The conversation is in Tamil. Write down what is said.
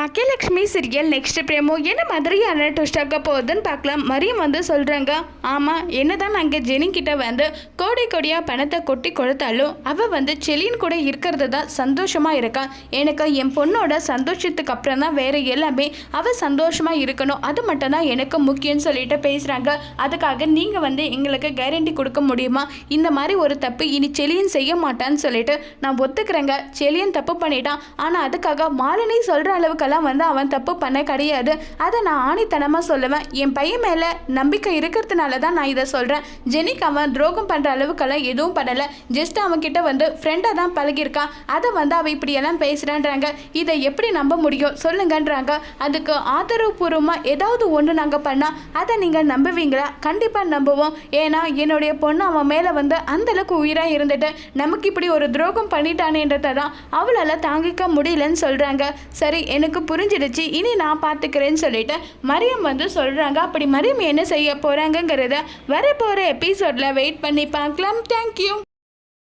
பாக்கியலட்சுமி சீரியல் நெக்ஸ்ட் பிரேமோ என்ன மாதிரியான ட்விஸ்டாக்க போகுதுன்னு பார்க்கலாம். மரியம் வந்து சொல்கிறாங்க ஆமாம் என்னதான் நாங்கள் ஜெனி கிட்ட வந்து கோடி கோடியாக பணத்தை கொட்டி கொடுத்தாலும் அவள் வந்து செலின் கூட இருக்கிறது தான் சந்தோஷமாக இருக்கா. எனக்கு என் பொண்ணோட சந்தோஷத்துக்கு அப்புறம் தான் வேறு எல்லாமே அவள் சந்தோஷமாக இருக்கணும். அது மட்டும் தான் எனக்கு முக்கியம்னு சொல்லிட்டு பேசுகிறாங்க அதுக்காக நீங்கள் வந்து எங்களுக்கு கேரண்டி கொடுக்க முடியுமா? இந்த மாதிரி ஒரு தப்பு இனி செலியன் செய்ய மாட்டான்னு சொல்லிட்டு நான் ஒத்துக்கிறேங்க. செலியன் தப்பு பண்ணிட்டான். ஆனால் அதுக்காக மாலினி சொல்கிற அளவுக்கு அதெல்லாம் வந்து அவன் தப்பு பண்ண கிடையாது. அதை நான் ஆணித்தனமாக சொல்லுவேன். என் பையன் மேலே நம்பிக்கை இருக்கிறதுனால தான் நான் இதை சொல்கிறேன் ஜெனிக்கு அவன் துரோகம் பண்ணுற அளவுக்கெல்லாம் எதுவும் பண்ணலை. ஜஸ்ட் அவன்கிட்ட வந்து ஃப்ரெண்டாக தான் பழகியிருக்கான் அதை வந்து அவள் இப்படியெல்லாம் பேசுகிறான்றாங்க இதை எப்படி நம்ப முடியும்? சொல்லுங்கன்றாங்க. அதுக்கு ஆதரவுபூர்வமாக ஏதாவது ஒன்று நாங்கள் பண்ணால் அதை நீங்கள் நம்புவீங்களா? கண்டிப்பாக நம்புவோம். ஏன்னா என்னுடைய பொண்ணு அவன் மேலே வந்து அந்தளவுக்கு உயிராக இருந்துட்டு நமக்கு இப்படி ஒரு துரோகம் பண்ணிட்டானேன்றதை தான் அவளால் தாங்கிக்க முடியலன்னு சொல்கிறாங்க சரி எனக்கு எனக்கு புரிஞ்சிடுச்சு. இனி நான் பார்த்துக்கிறேன்னு சொல்லிட்டு மரியம் வந்து சொல்கிறாங்க அப்படி மரியம் என்ன செய்ய போகிறாங்கங்கிறத வரப்போகிற எபிசோடில் வெயிட் பண்ணி பார்க்கலாம். தேங்க்யூ